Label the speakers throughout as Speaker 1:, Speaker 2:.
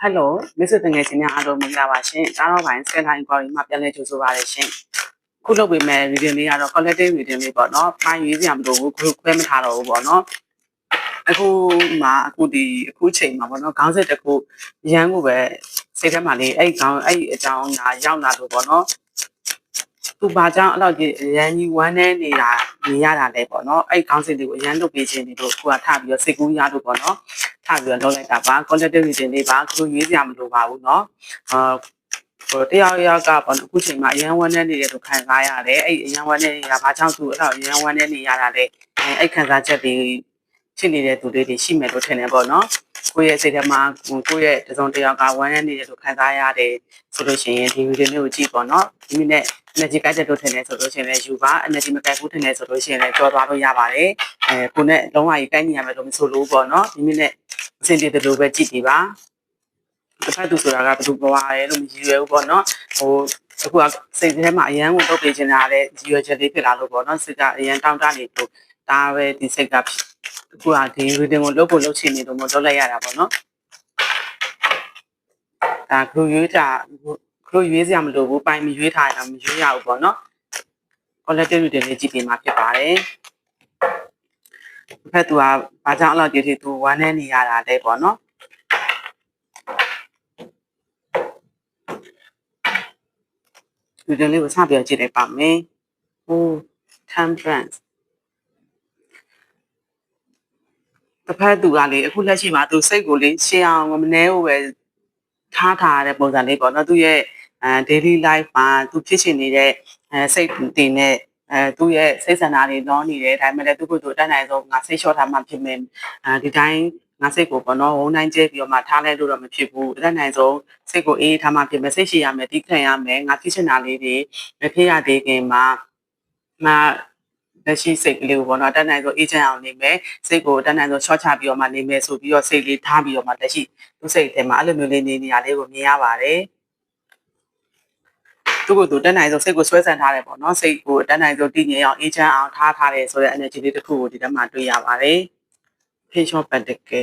Speaker 1: ဟယ်လိုမိတ်ဆွေတငယ်ချင်းများအားလုံးမင်္ဂလာပါရှင်။အားလုံးပိုင်း Skyline Inquiry မှာပြန်လည်ကြိုဆိုပါရရှင်။ခုလုပ်ပေးမယ့် reading လေးကတော့ collective reading လေးပေါ့နော်။ပိုင်းရေးစရာမလိုဘူး group ခွဲမထားတော့ဘူးပေါ့နော်။အခုမှအခုဒီအခုချိန်မှာပေါ့နော်။ခေါင်းစစ်တစ်ခုရန်ကိုပဲစိတ်ထဲမှာလေးအဲ့ခေါင်းအဲ့အကြောင်းကရောက်လာလို့ပေါ့နော်။ သူဘာကြောင့်အဲ့လောက်ကြီးအရန်ကြီးဝမ်းနေနေတာနေရတာလဲပေါ့နော်အဲ့ခေါင်းစဉ်တွေကိုအရန်လုပ်ပေးခြင်းတွေတို့ကိုကထပြီးတော့စိတ်ကူးရလို့ပေါ့နော်ထပြီးတော့လုပ်လိုက်တာပါ collective reading တွေပါကိုရွေးစရာမလိုပါဘူးနော်အာဟိုတရားရောက်ကပေါ့အခုချိန်မှာအရန်ဝမ်းနေနေတယ်လို့ခံစားရတယ်အဲ့အရန်ဝမ်းနေနေတာဘာကြောင့်သူအဲ့လောက်အရန်ဝမ်းနေနေရတာလဲအဲ့ခံစားချက်တွေဖြစ်နေတဲ့သူတွေတွေရှိမယ်လို့ထင်တယ်ပေါ့နော် ကိုယ့်ရဲ့စိတ်ထဲမှာကိုယ့်ရဲ့တစုံတစ်ယောက်ကဝမ်းနေနေတယ်လို့ခံစားရတယ်ဆိုလို့ရှိရင်ဒီဗီဒီယိုလေးကိုကြည့်ပေါ့နော်ဒီမိနဲ့ energy ကိုက်တဲ့လို့ထင်တယ်ဆိုလို့ရှိရင်လည်းယူပါ energy မကိုက်ဘူးထင်တယ်ဆိုလို့ရှိရင်လည်းကြော်သွားလို့ရပါတယ်အဲကိုနဲ့လုံးဝကြီးကိုက်နေရမယ်လို့မဆိုလို့ပေါ့နော်ဒီမိနဲ့အဆင်ပြေတယ်လို့ပဲကြည့်ကြည့်ပါတစ်ဖက်သူဆိုတာကဘယ်သူဘဝရဲလို့မရည်ရွယ်ဘူးပေါ့နော်ဟိုအခုကစိတ်ထဲမှာအရန်ကိုတုတ်ပေးချင်တာလည်းရည်ရွယ်ချက်လေးဖြစ်လာလို့ပေါ့နော်စိတ်ကအရန်တောင်းတနေလို့ဒါပဲဒီစိတ်က အခုကဒီ reading ကိုလုပ်ဖို့လုပ်ချင်နေလို့မလုပ်လိုက်ရတာပေါ့နော်ဒါခလူရွေးတာခလူရွေးစရာမလိုဘူးပိုင်မရွေးထားရမရွေးရဘူးပေါ့နော် collective reading လေးကြည့်ပေးမှာဖြစ်ပါတယ်တစ်ဖက်သူကဘာကြောင့်အဲ့လောက်ဒီထိသူဝမ်းနေနေရတာလဲပေါ့နော်ဒီတင်လေးကိုစပြကြည့်လိုက်ပါမယ်ဟို temperance တစ်ဖက်သူကလေအခုလက်ရှိမှာသူစိတ်ကိုလေရှင်းအောင်မနှဲကိုပဲထားထားတဲ့ပုံစံလေးပေါ့နော်သူရဲ့အဲ daily life မှာသူဖြစ်ရှင်နေတဲ့အဲစိတ်တင်နဲ့အဲသူ့ရဲ့စိတ်ဆန္ဒတွေလောနေတယ်ဒါပေမဲ့လည်းသူ့ကိုယ်သူအတတ်နိုင်ဆုံးငါစိတ်လျှော့ထားမှဖြစ်မယ်အဲဒီတိုင်းငါစိတ်ကိုပေါ့နော်ဝုန်းတိုင်းကျဲပြီးတော့မှထားလိုက်လို့တော့မဖြစ်ဘူးအတတ်နိုင်ဆုံးစိတ်ကိုအေးထားမှဖြစ်မယ်စိတ်ရှိရမယ်တိခံရမယ်ငါဖြစ်ချင်တာလေးတွေမဖြစ်ရသေးခင်မှာငါ လက်ရှိစိတ်ကလေးကိုပေါ့နော်တတ်နိုင်ဆုံးအေးချမ်းအောင်နေမယ်စိတ်ကိုတတ်နိုင်ဆုံးချော့ချပြီးတော့မှနေမယ်ဆိုပြီးတော့စိတ်လေးထားပြီးတော့မှလက်ရှိသူ့စိတ်ထဲမှာအဲ့လိုမျိုးလေးနေနေရလေးကိုမြင်ရပါတယ်သူ့ကိုယ်သူတက်နိုင်ဆုံးစိတ်ကိုဆွဲဆန်ထားတယ်ပေါ့နော်စိတ်ကိုတက်နိုင်ဆုံးတည်ငြိမ်အောင်အေးချမ်းအောင်ထားထားတယ်ဆိုတဲ့ energy လေးတစ်ခုကိုဒီထဲမှာတွေ့ရပါတယ် patient pentacle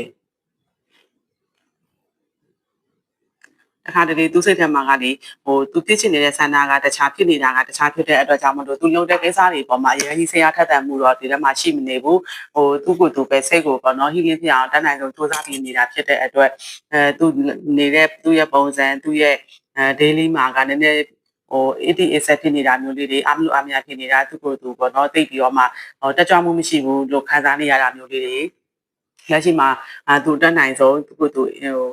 Speaker 1: အခါတလေသူစိတ်ထဲမှာကလေဟိုသူဖြစ်ချင်နေတဲ့ဆန္ဒကတခြားဖြစ်နေတာကတခြားဖြစ်တဲ့အတွက်ကြောင့်မလို့သူလုံတဲ့ကိစ္စတွေပေါ်မှာအရင်ကြီးဆရာထက်သန်မှုတော့ဒီထဲမှာရှိမနေဘူးဟိုသူ့ကိုယ်သူပဲစိတ်ကိုပေါ့နော် healing ဖြစ်အောင်တတ်နိုင်ဆုံးစူးစမ်းပြီးနေတာဖြစ်တဲ့အတွက်အဲသူနေတဲ့သူ့ရဲ့ပုံစံသူ့ရဲ့အဲ daily မှာကနည်းနည်းဟို ATS ဖြစ်နေတာမျိုးလေးတွေအမလို့အမြဖြစ်နေတာသူ့ကိုယ်သူပေါ့နော်သိပြီးတော့မှဟိုတက်ကြွမှုမရှိဘူးလို့ခံစားနေရတာမျိုးလေးတွေလက်ရှိမှာအာသူတက်နိုင်ဆုံးသူ့ကိုယ်သူဟို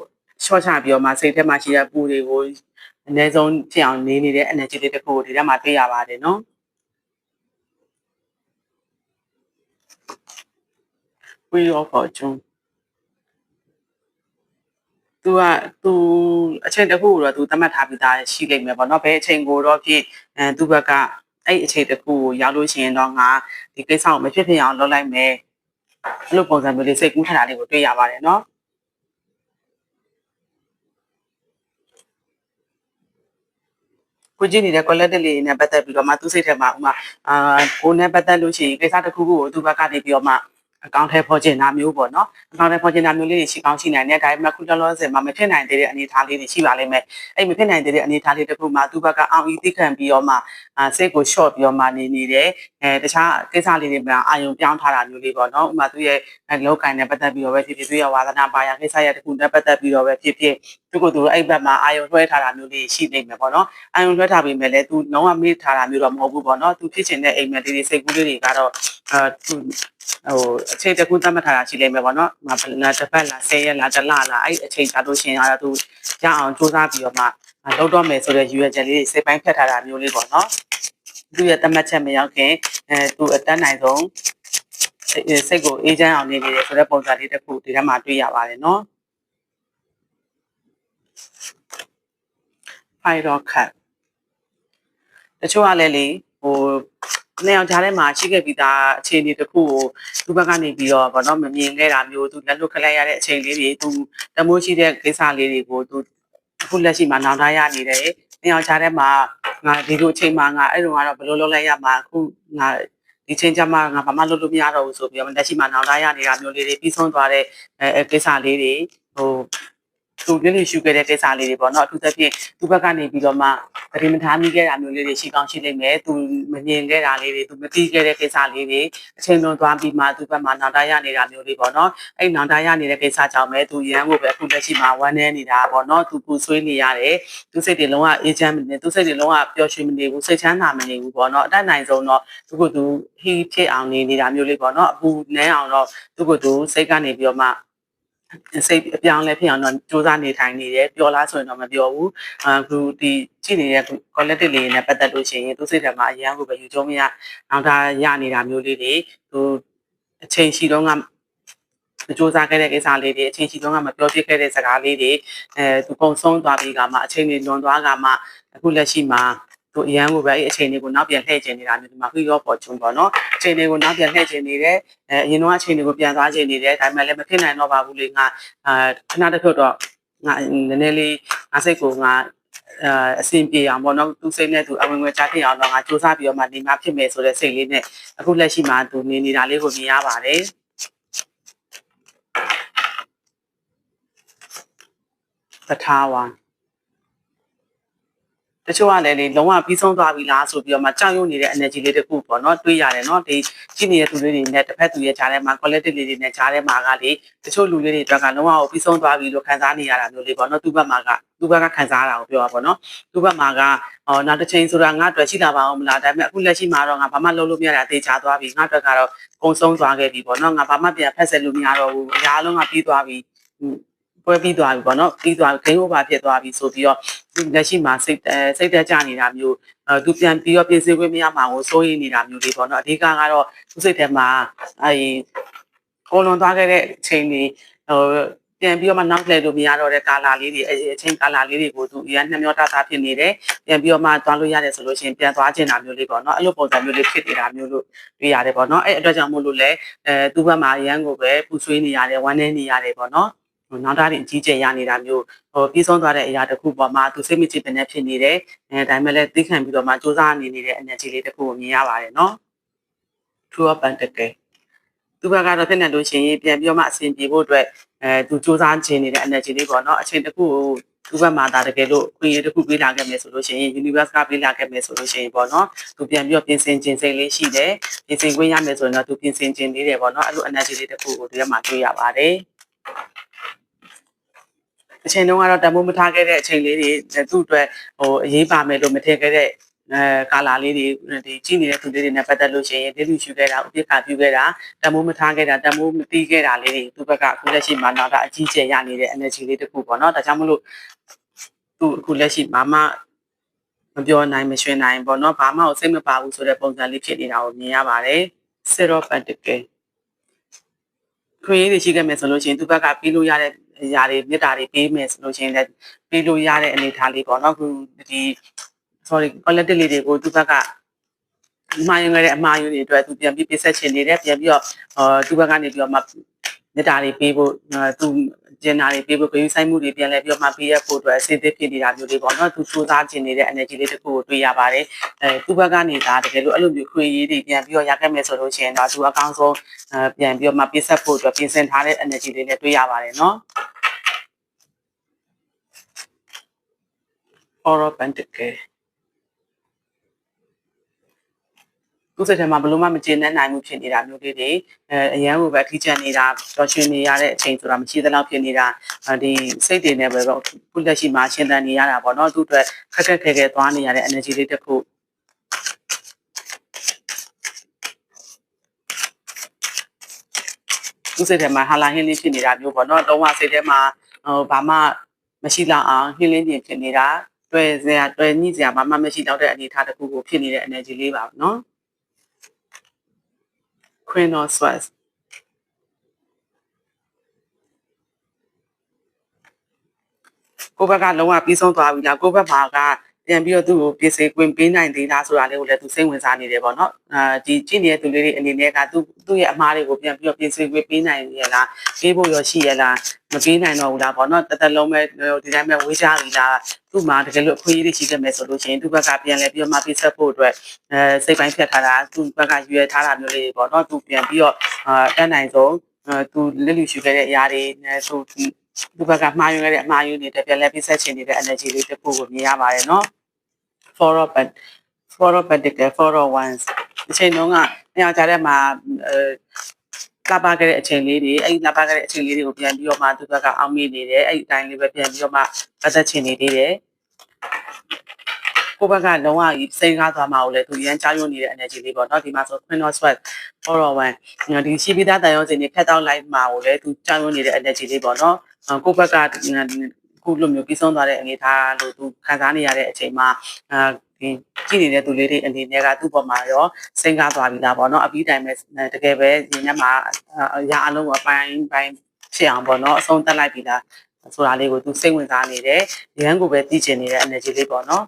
Speaker 1: ရှော့ချပြီးတော့မှစိတ်ထဲမှာရှိတဲ့ပူတွေကိုအနည်းဆုံးဖြစ်အောင်နေနေတဲ့ energy တွေတစ်ခုကိုဒီထဲမှာတွေ့ရပါတယ်နော် Wheel of Fortune သူကသူအချိန်တစ်ခုကိုတော့သူသတ်မှတ်ထားပြီးသားရှိလိမ့်မယ်ပေါ့နော်ဘယ်အချိန်ကိုတော့ဖြစ်အဲသူဘက်ကအဲ့အချိန်တစ်ခုကိုရောက်လို့ရှိရင်တော့ငါဒီကိစ္စကိုမဖြစ်ဖြစ်အောင်လုပ်လိုက်မယ်အဲ့လိုပုံစံမျိုးလေးစိတ်ကူးထတာလေးကိုတွေ့ရပါတယ်နော် ကိုကြည့်နေတဲ့ collective လေးနဲ့ပတ်သက်ပြီးတော့မှသူစိတ်ထဲမှာဥမာအာကိုနဲ့ပတ်သက်လို့ရှိရင်ကိစ္စတစ်ခုခုကိုသူဘက်ကနေပြီးတော့မှ အကောင့်ထဲပေါ်ကျင်တာမျိုးပေါ့နော်အကောင့်ထဲပေါ်ကျင်တာမျိုးလေးတွေရှိကောင်းရှိနိုင်တယ်ဒါပေမဲ့ခုလောလောဆယ်မှာမဖြစ်နိုင်သေးတဲ့အနေအထားလေးတွေရှိပါလိမ့်မယ်အဲ့မဖြစ်နိုင်သေးတဲ့အနေအထားလေးတစ်ခုမှာသူဘက်ကအောင်ဤသိခံပြီးတော့မှအာစိတ်ကို short ပြီးတော့မှနေနေတယ်အဲတခြားကိစ္စလေးတွေမှာအာယုံပြောင်းထားတာမျိုးလေးပေါ့နော်ဥမာသူရဲ့လောက်ကင်နဲ့ပတ်သက်ပြီးတော့ပဲဖြစ်ဖြစ်သူရဲ့ဝါသနာပါရကိစ္စရဲ့တစ်ခုနဲ့ပတ်သက်ပြီးတော့ပဲဖြစ်ဖြစ်သူကသူအဲ့ဘက်မှာအာယုံလွှဲထားတာမျိုးလေးရှိနေမယ်ပေါ့နော်အာယုံလွှဲထားပြီးမယ်လေသူလုံးဝမေ့ထားတာမျိုးတော့မဟုတ်ဘူးပေါ့နော်သူဖြစ်ချင်တဲ့အိမ်မက်လေးတွေစိတ်ကူးလေးတွေကတော့အာသူ ဟိုအချိန်တကူသတ်မှတ်ထားတာရှိလိမ့်မယ်ပေါ့နော်။မလာတစ်ပတ်လား10ရက်လားတစ်လလားအဲ့အချိန်ကြာလို့ရှိရင်ကတော့သူရအောင်စူးစမ်းပြီးတော့မှလောက်တော့မယ်ဆိုတဲ့ရွေချက်လေးတွေစိတ်ပိုင်းဖြတ်ထားတာမျိုးလေးပေါ့နော်။သူရဲ့သတ်မှတ်ချက်မရောက်ခင်အဲသူအတန်းနိုင်ဆုံးစိတ်ကိုအေးချမ်းအောင်နေနေတယ်ဆိုတဲ့ပုံစံလေးတစ်ခုဒီထဲမှာတွေ့ရပါတယ်နော်။ Fire Cut တချို့ကလည်းလေဟို နှစ်ယောက်ကြားထဲမှာရှိခဲ့ပြီးသားအခြေအနေတစ်ခုကိုသူ့ဘက်ကနေပြီးတော့ဗောနော်မမြင်ခဲ့တာမျိုးသူလက်လွတ်ခလိုက်ရတဲ့အချိန်လေးတွေသူတမိုးရှိတဲ့ကိစ္စလေးတွေကိုသူအခုလက်ရှိမှာနောင်တရရနေတယ်နှစ်ယောက်ကြားထဲမှာငါဒီလိုအချိန်မှာငါအဲ့လိုကတော့ဘယ်လိုလုပ်လိုက်ရမှာအခုငါဒီချိန်ကျမှငါဘာမှလုပ်လို့မရတော့ဘူးဆိုပြီးတော့လက်ရှိမှာနောင်တရနေတာမျိုးလေးတွေပြီးဆုံးသွားတဲ့အဲကိစ္စလေးတွေဟို သူသူလင်းလင်းရှုခဲ့တဲ့ကိစ္စလေးတွေပေါ့နော်အထူးသဖြင့်သူ့ဘက်ကနေပြီးတော့မှပရိမထားမိခဲ့တာမျိုးလေးတွေရှိကောင်းရှိလိမ့်မယ်သူမမြင်ခဲ့တာလေးတွေသူမသိခဲ့တဲ့ကိစ္စလေးတွေအချိန်လွန်သွားပြီးမှသူ့ဘက်မှာနောက်တရနေတာမျိုးလေးပေါ့နော်အဲ့နောက်တရနေတဲ့ကိစ္စကြောင့်ပဲသူရန်ကိုပဲအခုလက်ရှိမှာဝမ်းနေနေတာပေါ့နော်သူပူဆွေးနေရတယ်သူစိတ်တွေလုံးဝအေးချမ်းမနေသူစိတ်တွေလုံးဝပျော်ရွှင်မနေဘူးစိတ်ချမ်းသာမနေဘူးပေါ့နော်အတတ်နိုင်ဆုံးတော့သူကသူဟီးဖြစ်အောင်နေနေတာမျိုးလေးပေါ့နော်အပူနည်းအောင်တော့သူကသူစိတ်ကနေပြီးတော့မှ စိတ်အပြောင်းလဲဖြစ်အောင်တော့စူးစမ်းနေထိုင်နေတယ်ပြောလားဆိုရင်တော့မပြောဘူးအခုဒီကြည့်နေတဲ့ collective လေးနဲ့ပတ်သက်လို့ရှိရင်သူစိတ်ထဲမှာအရန်ကိုပဲယူကြုံမရနောက်တာရနေတာမျိုးလေးတွေသူအချိန်ရှိတော့ကစူးစမ်းခဲ့တဲ့ကိစ္စလေးတွေအချိန်ရှိတော့ကမပြောပြခဲ့တဲ့စကားလေးတွေအဲသူပုံဆုံးသွားပြီးကမှအချိန်တွေလွန်သွားကမှအခုလက်ရှိမှာ သူအရန်ကိုပဲအဲ့အချိန်တွေကိုနောက်ပြန်လှည့်ကျင်နေတာမျိုးဒီမှာခရီးရောပေါ်ချုံပေါ့နော်အချိန်တွေကိုနောက်ပြန်လှည့်ကျင်နေတယ်အဲအရင်တော့အချိန်တွေကိုပြန်သွားကျင်နေတယ်ဒါပေမဲ့လည်းမဖြစ်နိုင်တော့ပါဘူးလေငါအာခဏတစ်ခုတော့ငါနည်းနည်းလေးငါစိတ်ကိုငါအာအဆင်ပြေအောင်ပေါ့နော်သူစိတ်နဲ့သူအဝင်ဝင်ချဖြစ်အောင်တော့ငါစူးစမ်းပြီးတော့မှနေမှာဖြစ်မယ်ဆိုတဲ့စိတ်လေးနဲ့အခုလက်ရှိမှာသူနေနေတာလေးကိုမြင်ရပါတယ်တထားဝါ တချို့ကလည်းလေလုံးဝပြီးဆုံးသွားပြီလားဆိုပြီးတော့မှကြောက်ရွံ့နေတဲ့ energy လေးတစ်ခုပေါ့နော်တွေးရတယ်နော်ဒီကြည့်နေတဲ့သူလေးတွေနဲ့တစ်ဖက်သူရဲ့ကြားထဲမှာ collective လေးတွေနဲ့ကြားထဲမှာကလေတချို့လူလေးတွေအတွက်ကလုံးဝပြီးဆုံးသွားပြီလို့ခံစားနေရတာမျိုးလေးပေါ့နော်သူ့ဘက်မှာကသူ့ဘက်ကခံစားရတာကိုပြောတာပေါ့နော်သူ့ဘက်မှာကဟောနောက်တစ်ချိန်ဆိုတာငါအတွက်ရှိလာပါအောင်မလားဒါပေမဲ့အခုလက်ရှိမှာတော့ငါဘာမှလုပ်လို့မရတာတေချာသွားပြီငါအတွက်ကတော့ပုံဆုံးသွားခဲ့ပြီပေါ့နော်ငါဘာမှပြန်ဖက်ဆက်လို့မရတော့ဘူးအများလုံးကပြီးသွားပြီ ပွဲပြီးသွားပြီပေါ့နော်ပြီးသွားဂိမ်းအိုဘာဖြစ်သွားပြီဆိုပြီးတော့လက်ရှိမှာစိတ်စိတ်တက်ကြနေတာမျိုးအဲသူပြန်ပြီးတော့ပြင်ဆင်ခွင့်မရမှာကိုစိုးရိမ်နေတာမျိုးလေးပေါ့နော်အဓိကကတော့သူစိတ်ထဲမှာအဲဒီကိုလွန်သွားခဲ့တဲ့အချိန်တွေဟိုပြန်ပြီးတော့မှနောက်လှည့်လို့မရတော့တဲ့ကာလာလေးတွေအချိန်ကာလာလေးတွေကိုသူအရင်နှမျောတာတာဖြစ်နေတယ်ပြန်ပြီးတော့မှသွားလို့ရတယ်ဆိုလို့ရှိရင်ပြန်သွားချင်တာမျိုးလေးပေါ့နော်အဲ့လိုပုံစံမျိုးလေးဖြစ်နေတာမျိုးလို့တွေ့ရတယ်ပေါ့နော်အဲ့အတွက်ကြောင့်မို့လို့လဲအဲသူ့ဘက်မှာအရန်ကိုပဲပူဆွေးနေရတယ်ဝမ်းနေနေရတယ်ပေါ့နော် နောက်တားရင်အကြီးကျယ်ရနေတာမျိုးဟိုပြီးဆုံးသွားတဲ့အရာတစ်ခုပေါ်မှာသူစိတ်မချစ်တဲ့နဲ့ဖြစ်နေတယ်အဲဒါပေမဲ့လည်းသိခံပြီးတော့မှစူးစမ်းနေနေတဲ့ energy လေးတစ်ခုကိုမြင်ရပါတယ်နော် true up and တကယ်သူဘက်ကတော့ဖြစ်နေလို့ရှိရင်ပြန်ပြီးတော့မှအဆင်ပြေဖို့အတွက်အဲသူစူးစမ်းခြင်းနေတဲ့ energy လေးပေါ့နော်အချိန်တစ်ခုကိုသူဘက်မှာဒါတကယ်လို့ခွင့်ရတစ်ခုပေးလာခဲ့မယ်ဆိုလို့ရှိရင် universe ကပေးလာခဲ့မယ်ဆိုလို့ရှိရင်ပေါ့နော်သူပြန်ပြီးတော့ပြင်ဆင်ခြင်းစိတ်လေးရှိတယ်ပြင်ဆင်ခွင့်ရမယ်ဆိုရင်တော့သူပြင်ဆင်ခြင်းလေးတယ်ပေါ့နော်အဲ့လို energy လေးတစ်ခုကိုဒီထဲမှာတွေ့ရပါတယ် အချိန်တုန်းကတော့တမိုးမထားခဲ့တဲ့အချိန်လေးတွေသူ့အတွက်ဟိုအရေးပါမယ်လို့မထင်ခဲ့တဲ့အဲကာလာလေးတွေဒီကြည့်နေတဲ့သူလေးတွေနဲ့ပတ်သက်လို့ရှိရင်ဒေလူရှူခဲ့တာဥပိ္ပခပြုခဲ့တာတမိုးမထားခဲ့တာတမိုးမတီးခဲ့တာလေးတွေသူ့ဘက်ကအခုလက်ရှိမှာတော့အကြီးကျယ်ရနေတဲ့ energy လေးတစ်ခုပေါ့နော်ဒါကြောင့်မလို့သူအခုလက်ရှိမာမမပြောနိုင်မရွှင်နိုင်ပေါ့နော်ဘာမှကိုစိတ်မပါဘူးဆိုတဲ့ပုံစံလေးဖြစ်နေတာကိုမြင်ရပါတယ်ဆေရောပန်တကယ်ခွေးတွေရှိခဲ့မယ်ဆိုလို့ရှိရင်သူ့ဘက်ကပြီးလို့ရတဲ့အ ရာတွေမြတ်တာတွေပေးမယ်ဆိုလို့ရှိရင်လည်းပြီးလို့ရတဲ့အနေအထားလေးပေါ့နော်ခုဒီ sorry collective လေးတွေကိုသူ့ဘက်ကမှားရင်လည်းအမှားယွင်းတွေအတွက်သူပြန်ပြီးပြဆက်ချင်နေတယ်ပြန်ပြီးတော့အာသူ့ဘက်ကနေပြီးတော့မှမြတ်တာတွေပေးဖို့သူကျင်နာတွေပေးဖို့ဂရုစိုက်မှုတွေပြန်လဲပြီးတော့မှပေးရဖို့အတွက်အစီအသေးဖြစ်နေတာမျိုးတွေပေါ့နော်သူစူးစမ်းချင်နေတဲ့ energy လေးတစ်ခုကိုတွေ့ရပါတယ်အဲသူ့ဘက်ကနေဒါတကယ်လို့အဲ့လိုမျိုးခွေရေးတွေပြန်ပြီးတော့ရခဲ့မယ်ဆိုလို့ရှိရင်တော့သူအကောင်းဆုံးပြန်ပြီးတော့မှပြည့်ဆက်ဖို့အတွက်ပြင်ဆင်ထားတဲ့ energy လေးလည်းတွေ့ရပါတယ်နော် Horror Pentacle သူစိတ်ထဲမှာဘလို့မှမကျေနပ်နိုင်မှုဖြစ်နေတာမျိုးလေးတွေအဲအရန်ကိုပဲထိချက်နေတာတော်ရှင်နေရတဲ့အချိန်ဆိုတာမရှိသလောက်ဖြစ်နေတာဒီစိတ်တွေနဲ့ပဲတော့ခုလက်ရှိမှာရှင်းတန်နေရတာပေါ့နော်သူ့အတွက်ခက်ခက်ခဲခဲသွားနေရတဲ့ energy လေးတစ်ခုသူစိတ်ထဲမှာဟာလာဟင်းလေးဖြစ်နေတာမျိုးပေါ့နော်လုံးဝစိတ်ထဲမှာဟိုဘာမှမရှိလောက်အောင်ဟင်းလင်းပြင်ဖြစ်နေတာ တွေ့စရာတွေ့ညှိစရာဘာမှမရှိတော့တဲ့အနေအထားတစ်ခုကိုဖြစ်နေတဲ့ energy လေးပါနော် Queen of Swords ကိုဘက်ကလုံးဝပြီးဆုံးသွားပြီလားကိုဘက်မှာက ပြန်ပြီးတော့သူ့ကိုပြင်ဆင်ခွင့်ပေးနိုင်သေးလားဆိုတာလေးကိုလည်းသူစိတ်ဝင်စားနေတယ်ပေါ့နော်အာဒီကြည့်နေတဲ့သူလေးတွေအနေနဲ့ကသူ့သူ့ရဲ့အမားတွေကိုပြန်ပြီးတော့ပြင်ဆင်ခွင့်ပေးနိုင်ရလားပေးဖို့ရရှိရလားမပေးနိုင်တော့ဘူးလားပေါ့နော်တသက်လုံးပဲဒီတိုင်းပဲဝေးကြပြီလားသူ့မှာတကယ်လို့အခွင့်အရေးရှိခဲ့မယ်ဆိုလို့ရှိရင်သူ့ဘက်ကပြန်လဲပြီးတော့မှပြဆက်ဖို့အတွက်အဲစိတ်ပိုင်းဖြတ်ထားတာသူ့ဘက်ကရွေထားတာမျိုးလေးပေါ့နော်သူပြန်ပြီးတော့အာတန်းနိုင်ဆုံးသူလက်လူရှူခဲ့တဲ့အရာတွေသူဒီဘက်ကမှားယွင်းခဲ့တဲ့အမှားယွင်းတွေတက်ပြန်လဲပြဆက်ချင်နေတဲ့ energy လေးတစ်ခုကိုမြင်ရပါတယ်နော် four but four particular four ones အချိန်တုန်းကညကြတဲ့မှာအဲလာပါခဲ့တဲ့အချိန်လေးတွေအဲ့ဒီလာပါခဲ့တဲ့အချိန်လေးတွေကိုပြန်ပြီးတော့မှသူဘက်ကအောင်းမိနေတယ်အဲ့ဒီအတိုင်းလေးပဲပြန်ပြီးတော့မှပတ်သက်ချင်နေသေးတယ်ကိုဘက်ကလုံးဝစိတ်ကားသွားမှာကိုလည်းသူရန်ချားရုံနေတဲ့ energy လေးပေါ့နော်ဒီမှာဆို Queen of Swords 401ဒီရှိပြီးသားတန်ရုံးစင်တွေဖက်တောက်လိုက်မှာကိုလည်းသူချားရုံနေတဲ့ energy လေးပေါ့နော်ကိုဘက်က ခုလိုမျိုးပြီးဆုံးသွားတဲ့အနေအထားလို့သူခံစားနေရတဲ့အချိန်မှာအဲဒီကြည့်နေတဲ့သူလေးတွေအနေနဲ့ကသူ့ပေါ်မှာရောစိတ်ကားသွားပြီလားပေါ့နော်အပြီးတိုင်းပဲတကယ်ပဲညီညမှာရာအလုံးအပိုင်းပိုင်းဖြစ်အောင်ပေါ့နော်အဆုံးတက်လိုက်ပြီလားဆိုတာလေးကိုသူစိတ်ဝင်စားနေတယ်ဒီဟန်ကိုပဲသိချင်နေတဲ့ energy လေးပေါ့နော်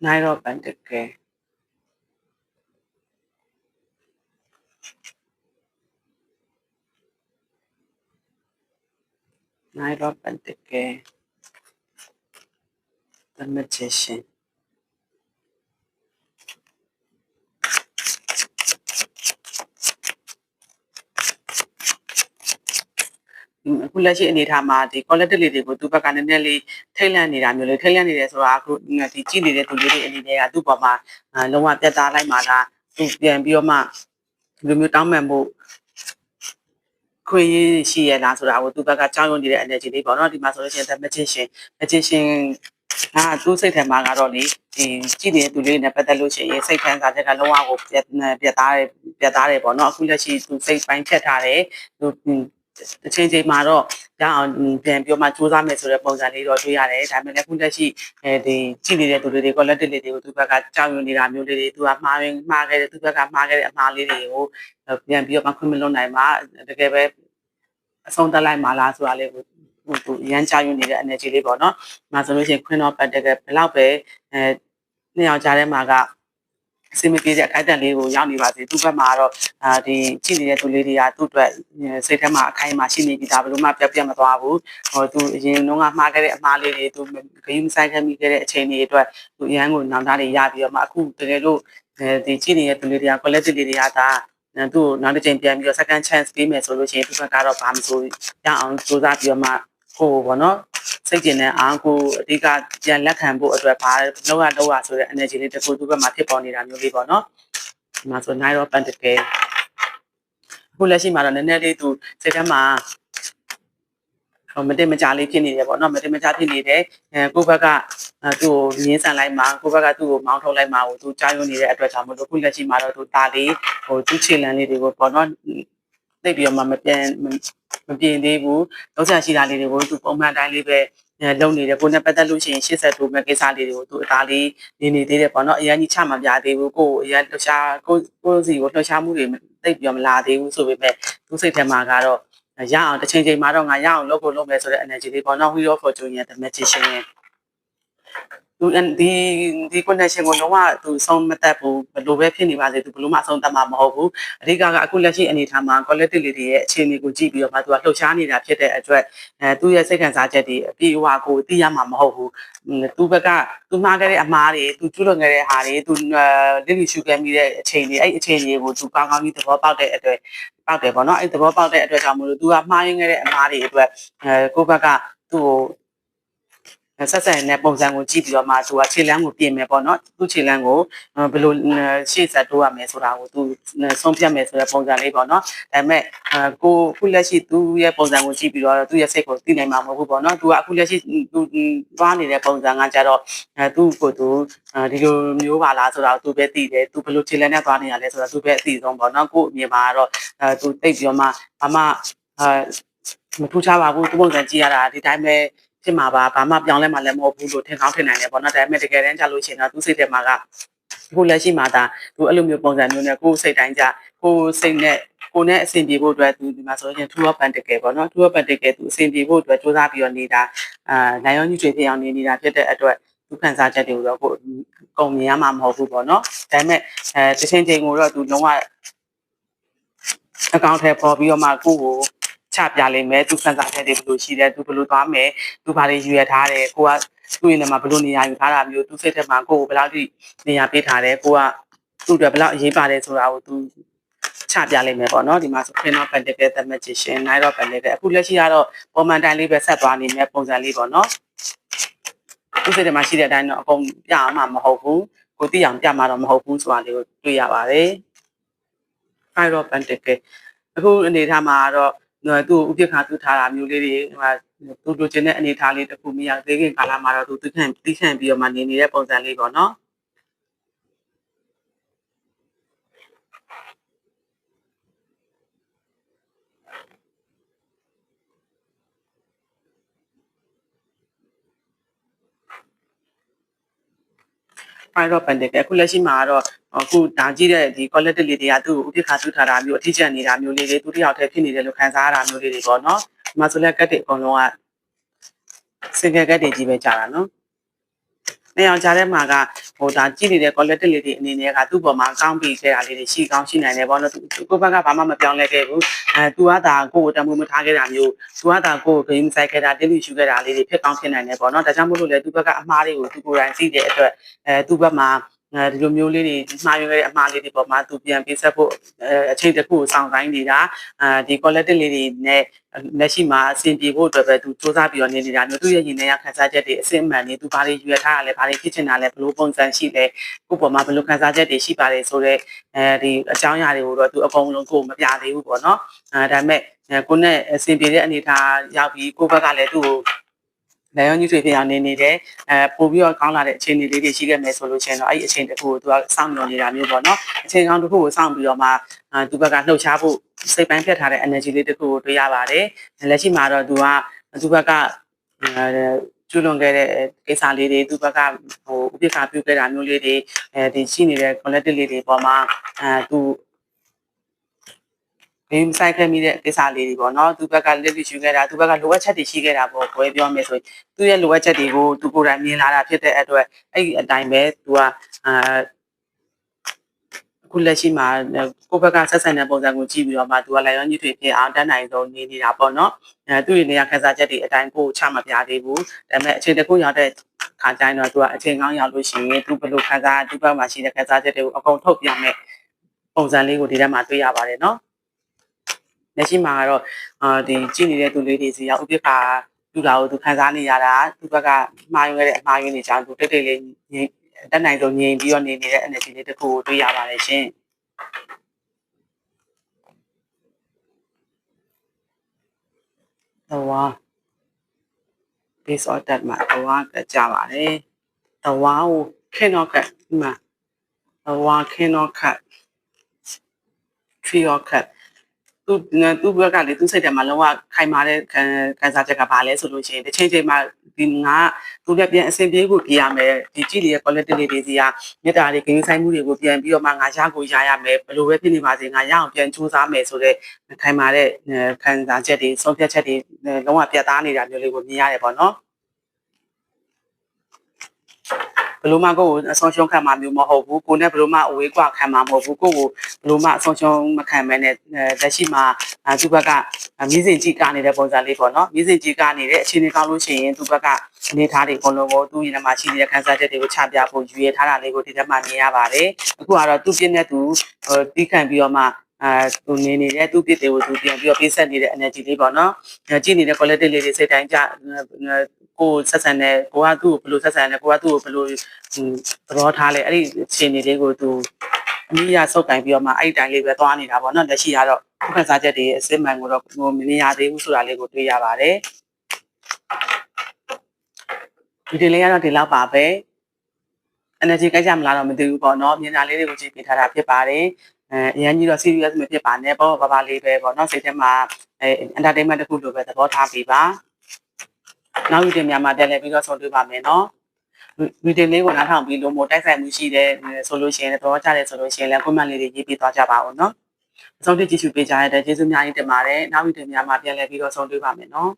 Speaker 1: Nine of Pentacles. Nine of Pentacles. The Magician. အခုလက်ရှိအနေအထားမှာဒီ collective လေးတွေကိုသူ့ဘက်ကနည်းနည်းလေးထိတ်လန့်နေတာမျိုးလေးထိတ်လန့်နေတယ်ဆိုတာအခုဒီကြည့်နေတဲ့သူလေးတွေအနေနဲ့ကသူ့ပေါ်မှာလုံးဝပြတ်သားလိုက်မှလားသူပြန်ပြီးတော့မှဒီလိုမျိုးတောင်းပန်ဖို့ ခွင့်ရရှိရလားဆိုတာကိုသူ့ဘက်ကကြောက်ရွံ့နေတဲ့ energy လေးပေါ့နော်ဒီမှာဆိုလို့ရှိရင် the magician magician အာသူ့စိတ်ထဲမှာကတော့လေဒီကြည့်နေတဲ့သူလေးနဲ့ပတ်သက်လို့ရှိရင်စိတ်ခံစားချက်ကလုံးဝကိုပြတ်ပြတ်သားတယ်ပြတ်သားတယ်ပေါ့နော်အခုလက်ရှိသူစိတ်ပိုင်းဖြတ်ထားတယ်သူ အချိန်ချိန်မှာတော့ရအောင်ပြန်ပြောမှစူးစမ်းမယ်ဆိုတဲ့ပုံစံလေးတော့တွေ့ရတယ်ဒါပေမဲ့လည်းခုလက်ရှိအဲဒီကြည့်နေတဲ့သူတွေတွေ collective လေးတွေကိုသူဘက်ကကြောက်ရွံ့နေတာမျိုးလေးတွေသူကမှားရင်မှားခဲ့တယ်သူဘက်ကမှားခဲ့တဲ့အမှားလေးတွေကိုပြန်ပြီးတော့မှခွင့်မလွတ်နိုင်မှာတကယ်ပဲအဆုံးသတ်လိုက်မှာလားဆိုတာလေးကိုဟိုသူရမ်းကြောက်ရွံ့နေတဲ့ energy လေးပေါ့နော်။ဒါဆိုလို့ရှိရင် Queen of Pentacles ဘယ်လောက်ပဲအဲနှစ်ယောက်ကြားထဲမှာက အစီမပြေတဲ့အခိုက်အတန့်လေးကိုရောက်နေပါစေသူ့ဘက်မှာတော့အာဒီကြည့်နေတဲ့သူလေးတွေကသူ့အတွက်စိတ်ထဲမှာအခိုင်အမာရှိနေပြီဒါဘယ်လိုမှပြတ်ပြတ်မသွားဘူးဟိုသူအရင်တော့ကမှားခဲ့တဲ့အမှားလေးတွေသူဂိမ်းမဆိုင်ခဲ့မိခဲ့တဲ့အချိန်တွေအတွက်သူအရန်ကိုနောင်တတွေရပြီးတော့မှအခုတကယ်လို့ဒီကြည့်နေတဲ့သူလေးတွေက quality လေးတွေကဒါသူ့ကိုနောက်တစ်ချိန်ပြန်ပြီးတော့ second chance ပေးမယ်ဆိုလို့ရှိရင်သူကကတော့ဘာမှမဆိုရအောင်စူးစမ်းပြီးတော့မှဟိုဘောနော် စိတ်ကျင်တဲ့အားကိုအဓိကပြန်လက်ခံဖို့အတွက်ဘာလောက်ရလောက်ရဆိုတဲ့ energy လေးတစ်ခုသူ့ဘက်မှာဖြစ်ပေါ်နေတာမျိုးလေးပေါ့နော်ဒီမှာဆို Nine of Pentacles အခုလက်ရှိမှာတော့နည်းနည်းလေးသူစိတ်ထဲမှာဟိုမတင်မကြလေးဖြစ်နေတယ်ပေါ့နော်မတင်မကြဖြစ်နေတယ်အဲကိုယ့်ဘက်ကသူ့ကိုငင်းဆန်လိုက်မှာကိုယ့်ဘက်ကသူ့ကိုမောင်းထုတ်လိုက်မှာကိုသူကြားရုံနေတဲ့အတွက်ကြောင့်မလို့ခုလက်ရှိမှာတော့သူတာလေးဟိုသူ့ခြေလမ်းလေးတွေကိုပေါ့နော် သိပြီးတော့မှမပြန်မပြင်သေးဘူးလောက်ဆန်ရှိတာလေးတွေကိုသူပုံမှန်တိုင်းလေးပဲလုံနေတယ်ကိုနဲ့ပတ်သက်လို့ရှိရင်80ထိုးမဲ့ကိစ္စလေးတွေကိုသူအသားလေးနေနေသေးတယ်ပေါ့နော်အရင်ကြီးချမှပြသေးဘူးကိုအရင်လှရှာကိုကိုစီကိုလှရှာမှုတွေသိပြီးတော့မလာသေးဘူးဆိုပေမဲ့သူစိတ်ထဲမှာကတော့ရအောင်တစ်ချိန်ချိန်မှာတော့ငါရအောင်လုပ်ဖို့လုပ်မယ်ဆိုတဲ့ energy လေးပေါ့နော် Hero Fortune ရဲ့ The Magician ရဲ့ သူဒီဒီ connection ကိုလုံးဝသူဆုံးမသက်ဘူးဘယ်လိုပဲဖြစ်နေပါစေသူဘယ်လိုမှဆုံးသက်မှာမဟုတ်ဘူးအဓိကကအခုလက်ရှိအနေအထားမှာ collective လေးတွေရဲ့အခြေအနေကိုကြည့်ပြီးတော့မှသူကလှုပ်ရှားနေတာဖြစ်တဲ့အတွက်အဲသူ့ရဲ့စိတ်ခံစားချက်တွေအပြည့်အဝကိုသိရမှာမဟုတ်ဘူးသူဘက်ကသူမှားခဲ့တဲ့အမှားတွေသူကျူးလွန်ခဲ့တဲ့ဟာတွေသူလစ်လီရှူခဲ့မိတဲ့အချိန်တွေအဲ့အချိန်တွေကိုသူကောင်းကောင်းကြီးသဘောပေါက်တဲ့အတွက်ပေါက်တယ်ပေါ့နော်အဲ့သဘောပေါက်တဲ့အတွက်ကြောင့်မလို့သူကမှားရင်းခဲ့တဲ့အမှားတွေအတွက်အဲကိုယ့်ဘက်ကသူ့ကို ဆက်ဆက်နဲ့ပုံစံကိုကြည့်ပြီးတော့မှသူကခြေလမ်းကိုပြင်မယ်ပေါ့နော်သူ့ခြေလမ်းကိုဘယ်လိုရှေ့ဆက်တိုးရမယ်ဆိုတာကိုသူဆုံးဖြတ်မယ်ဆိုတဲ့ပုံစံလေးပေါ့နော်ဒါပေမဲ့ကိုခုလက်ရှိသူ့ရဲ့ပုံစံကိုကြည့်ပြီးတော့သူ့ရဲ့စိတ်ကိုသိနိုင်မှာမဟုတ်ဘူးပေါ့နော်သူကအခုလက်ရှိသူသွားနေတဲ့ပုံစံကကြတော့သူ့ကိုသူဒီလိုမျိုးပါလားဆိုတာသူပဲသိတယ်သူဘယ်လိုခြေလမ်းနဲ့သွားနေရလဲဆိုတာသူပဲအသိဆုံးပေါ့နော်ကိုအမြင်မှာကတော့သူသိပြီးတော့မှဘာမှမထူးခြားပါဘူးသူပုံစံကြည့်ရတာဒီတိုင်းပဲ ဖြစ်မှာပါဘာမှပြောင်းလဲမှလည်းမဟုတ်ဘူးလို့ထင်ကောင်းထင်နိုင်တယ်ပေါ့နော်ဒါပေမဲ့တကယ်တမ်းကြလို့ရှိရင်တော့သူ့စိတ်ထဲမှာကကိုလက်ရှိမှာဒါသူအဲ့လိုမျိုးပုံစံမျိုးနဲ့ကိုစိတ်တိုင်းကြကိုစိတ်နဲ့ကိုနဲ့အဆင်ပြေဖို့အတွက်သူဒီမှာဆိုရင် True of Pentacles ပေါ့နော် True of Pentacles သူအဆင်ပြေဖို့အတွက်စူးစမ်းပြီးတော့နေတာအာနိုင်ရောညွှန်ချွေဖြစ်အောင်နေနေတာဖြစ်တဲ့အတွက်သူခံစားချက်တွေကိုတော့ကိုကုံမြင်ရမှာမဟုတ်ဘူးပေါ့နော်ဒါပေမဲ့အဲတချင်းချင်းကိုတော့သူလုံးဝအကောင့်ထဲပေါ်ပြီးတော့မှကိုကို ချပြလိမ့်မယ်သူခံစားချက်တွေဘယ်လိုရှိတယ်သူဘယ်လိုသွားမယ်သူဘာတွေယူရထားတယ်ကိုကသူ့ရင်ထဲမှာဘယ်လိုနေရာယူထားတာမျိုးသူစိတ်ထဲမှာကိုကိုဘယ်လောက်ထိနေရာပေးထားတယ်ကိုကသူ့အတွက်ဘယ်လောက်အရေးပါတယ်ဆိုတာကိုသူချပြလိုက်မယ်ပေါ့နော်ဒီမှာဆို Queen of Pentacles the Magician Knight of Pentacles အခုလက်ရှိကတော့ပုံမှန်တိုင်းလေးပဲဆက်သွားနေမယ်ပုံစံလေးပေါ့နော်သူစိတ်ထဲမှာရှိတဲ့အတိုင်းတော့အကုန်ပြအောင်မှမဟုတ်ဘူးကိုသိအောင်ပြမှာတော့မဟုတ်ဘူးဆိုတာလေးကိုတွေ့ရပါတယ် Five of Pentacles အခုအနေထားမှာတော့ သူ့ဥပက္ခသူထားတာမျိုးလေးတွေဟိုသူတို့ကျင်တဲ့အနေထားလေးတစ်ခုမရသေးခင်ကာလမှာတော့သူသိခံသိခံပြီးတော့မှနေနေတဲ့ပုံစံလေးပေါ့နော် Five of Pentacles အခုလက်ရှိမှာတော့ အခုဒါကြည့်တဲ့ဒီ collective လေးတွေကသူ့ကိုဥပ္ပခါသူထားတာမျိုးအထီးကျန်နေတာမျိုးလေးတွေသူတယောက်တည်းဖြစ်နေတယ်လို့ခံစားရတာမျိုးလေးတွေပေါ့နော်ဒီမှာဆိုလက်ကတ်တွေအကုန်လုံးက single ကတ်တွေကြီးပဲကြာတာနော်နေအောင်ကြားထဲမှာကဟိုဒါကြည့်နေတဲ့ collective လေးတွေအနေနဲ့ကသူ့ပေါ်မှာကောင်းပြီးခဲ့တာလေးတွေရှိကောင်းရှိနိုင်တယ်ပေါ့နော်သူကိုယ့်ဘက်ကဘာမှမပြောင်းလဲခဲ့ဘူးအဲသူကဒါကိုယ့်ကိုတမိုးမထားခဲ့တာမျိုးသူကဒါကိုယ့်ကိုဂိမ်းဆိုင်ခဲ့တာတင်းပြီးရှူခဲ့တာလေးတွေဖြစ်ကောင်းဖြစ်နိုင်တယ်ပေါ့နော်ဒါကြောင့်မို့လို့လေသူ့ဘက်ကအမှားတွေကိုသူကိုယ်တိုင်သိတဲ့အတွက်အဲသူ့ဘက်မှာ အဲဒီလိုမျိုးလေးတွေမှားရွေးခဲ့တဲ့အမှားလေးတွေပေါ်မှာသူပြန်ပေးဆက်ဖို့အဲအချိန်တစ်ခုကိုစောင့်ဆိုင်နေတာအဲဒီ collective လေးတွေနဲ့လက်ရှိမှာအဆင်ပြေဖို့အတွက်ပဲသူစူးစမ်းပြီးတော့နေနေတာမျိုးသူ့ရဲ့ရင်ထဲကခန်းစားချက်တွေအစစ်အမှန်တွေသူဘာတွေရွေထားရလဲဘာတွေဖြစ်ချင်တာလဲဘယ်လိုပုံစံရှိလဲကိုယ့်ပေါ်မှာဘယ်လိုခန်းစားချက်တွေရှိပါတယ်ဆိုတော့အဲဒီအကြောင်းအရာတွေကိုတော့သူအကုန်လုံးကိုမပြသေးဘူးပေါ့နော်အဲဒါပေမဲ့ကိုနဲ့အဆင်ပြေတဲ့အနေအထားရောက်ပြီးကိုယ့်ဘက်ကလည်းသူ့ကို လည်းရောညှိထွေးပြအောင်နေနေတယ်အဲပို့ပြီးတော့ကောင်းလာတဲ့အခြေအနေလေးတွေရှိခဲ့မယ်ဆိုလို့ချင်းတော့အဲ့ဒီအချိန်တစ်ခုကိုသူကစောင့်မျှော်နေတာမျိုးပေါ့နော်အချိန်ကောင်းတစ်ခုကိုစောင့်ပြီးတော့မှအဲသူဘက်ကလှုပ်ရှားဖို့စိတ်ပိုင်းဖြတ်ထားတဲ့ energy လေးတစ်ခုကိုတွေ့ရပါတယ်လက်ရှိမှာတော့သူကသူဘက်ကအဲကျူးလွန်ခဲ့တဲ့ကိစ္စလေးတွေသူဘက်ကဟိုဥပ္ပခါပြုခဲ့တာမျိုးလေးတွေအဲဒီရှိနေတဲ့ collective လေးတွေပေါ်မှာအဲသူ ဘင်းဆိုင်ခဲ့မိတဲ့ကိစ္စလေးတွေပေါ့နော်သူဘက်ကလက်တွေ့ယူခဲ့တာသူဘက်ကလိုအပ်ချက်တွေရှိခဲ့တာပေါ့ကိုယ်ပြောမယ်ဆိုရင်သူရဲ့လိုအပ်ချက်တွေကိုသူကိုယ်တိုင်မြင်လာတာဖြစ်တဲ့အတွက်အဲ့ဒီအတိုင်းပဲသူကအာအခုလက်ရှိမှာကိုယ့်ဘက်ကဆက်ဆံတဲ့ပုံစံကိုကြည့်ပြီးတော့မှသူကလည်းရောညှိထွေဖြစ်အောင်တန်းနိုင်ဆုံးနေနေတာပေါ့နော်အဲသူ့ရဲ့နေရာခန်းစားချက်တွေအတိုင်းကိုချမပြသေးဘူးဒါပေမဲ့အချိန်တစ်ခုရောက်တဲ့ခါကျရင်တော့သူကအချိန်ကောင်းရောက်လို့ရှိရင်သူဘယ်လိုခန်းစားသူ့ဘက်မှာရှိတဲ့ခန်းစားချက်တွေကိုအကုန်ထုတ်ပြမယ်ပုံစံလေးကိုဒီထဲမှာတွေ့ရပါတယ်နော် လက်ရှိမှာကတော့အာဒီကြည့်နေတဲ့သူလေးတွေစီကဥပ္ပခါလူလာကိုသူခံစားနေရတာသူဘက်ကမှားယွင်းခဲ့တဲ့အမှားယွင်းတွေကြောင့်သူတိတ်တိတ်လေးငြိမ်တက်နိုင်ဆုံးငြိမ်ပြီးတော့နေနေတဲ့ energy လေးတစ်ခုကိုတွေ့ရပါတယ်ရှင်။တော့ base order မှာတော့ကကြပါတယ်။တော့ကိုခင်းတော့ကဒီမှာတော့ခင်းတော့ခတ် tree or cut သူသူ့ဘက်ကလေသူ့စိတ်ထဲမှာလုံးဝခိုင်မာတဲ့ခံခံစားချက်ကဘာလဲဆိုလို့ရှိရင်တစ်ချိန်ချိန်မှာဒီငါသူလည်းပြန်အဆင်ပြေဖို့ပြရမယ်ဒီကြည့်လေ quality လေးတွေစီကမေတ္တာတွေဂိမ်းဆိုင်မှုတွေကိုပြန်ပြီးတော့မှငါရကိုရရမယ်ဘယ်လိုပဲဖြစ်နေပါစေငါရအောင်ပြန်ကြိုးစားမယ်ဆိုတော့ခိုင်မာတဲ့ခံစားချက်တွေဆုံးဖြတ်ချက်တွေလုံးဝပြတ်သားနေတာမျိုးလေးကိုမြင်ရတယ်ပေါ့နော်ဘယ်လိုမှကိုယ်ကိုအဆုံးရှုံးခံမှာမျိုးမဟုတ်ဘူးကိုနဲ့ဘယ်လိုမှအဝေးကွာခံမှာမဟုတ်ဘူးကိုကိုဘယ် လိုမှအဆုံးရှုံးမခံမဲနဲ့လက်ရှိမှာသူ့ဘက်ကမြင်းစင်ကြည့်ကနေတဲ့ပုံစံလေးပေါ့နော်မြင်းစင်ကြည့်ကနေတဲ့အခြေအနေကောင်းလို့ရှိရင်သူ့ဘက်ကအနေထားတွေအကုန်လုံးကိုသူ့ရင်ထဲမှာရှိနေတဲ့ခန်းစားချက်တွေကိုချပြဖို့ယူရထားတာလေးကိုဒီထဲမှာမြင်ရပါတယ်အခုကတော့သူ့ပြည့်နဲ့သူဟိုတီးခံပြီးတော့မှအဲသူနေနေတဲ့သူ့ပြစ်တွေကိုသူပြန်ပြီးတော့ပေးဆက်နေတဲ့ energy လေးပေါ့နော်။ကြည့်နေတဲ့ quality လေးတွေစိတ်တိုင်းကြကိုဆက်ဆံတဲ့ကိုကသူ့ကိုဘယ်လိုဆက်ဆံလဲကိုကသူ့ကိုဘယ်လိုသဘောထားလဲအဲ့ဒီအခြေအနေလေးကိုသူ အမိရဆုပ်ကင်ပြီးတော့မှအဲ့ဒီတိုင်းလေးပဲသွားနေတာပေါ့နော်လက်ရှိကတော့ခုခံစားချက်တွေအစစ်မှန်ကိုတော့ဟိုမမြင်ရသေးဘူးဆိုတာလေးကိုတွေ့ရပါတယ်ဒီတင်လေးကတော့ဒီလောက်ပါပဲ energy ကြိုက်ကြမလားတော့မသိဘူးပေါ့နော်မြင်တာလေးတွေကိုကြည့်ပြထားတာဖြစ်ပါတယ်အဲအရင်ကြီးတော့ serious မဖြစ်ပါနဲ့ပေါ့ဘာဘာလေးပဲပေါ့နော်စိတ်ထဲမှာအဲ entertainment တစ်ခုလိုပဲသဘောထားပြီးပါနောက်ယူတင်များမှာပြန်လည်ပြီးတော့ဆုံတွေ့ပါမယ်နော် ဗီဒီယိုလေးကိုနားထောင်ပြီးလို့မို့တိုက်ဆိုင်မှုရှိတဲ့ဆိုလို့ရှိရင်လည်းတော့ကြားတယ်ဆိုလို့ရှိရင်လည်း comment လေးတွေရေးပေးသွားကြပါဦးနော်အဆုံးထိကြည့်ရှုပေးကြရတဲ့ကျေးဇူးများကြီးတင်ပါတယ်နောက်ဗီဒီယိုများမှာပြန်လည်ပြီးတော့ဆုံတွေ့ပါမယ်နော်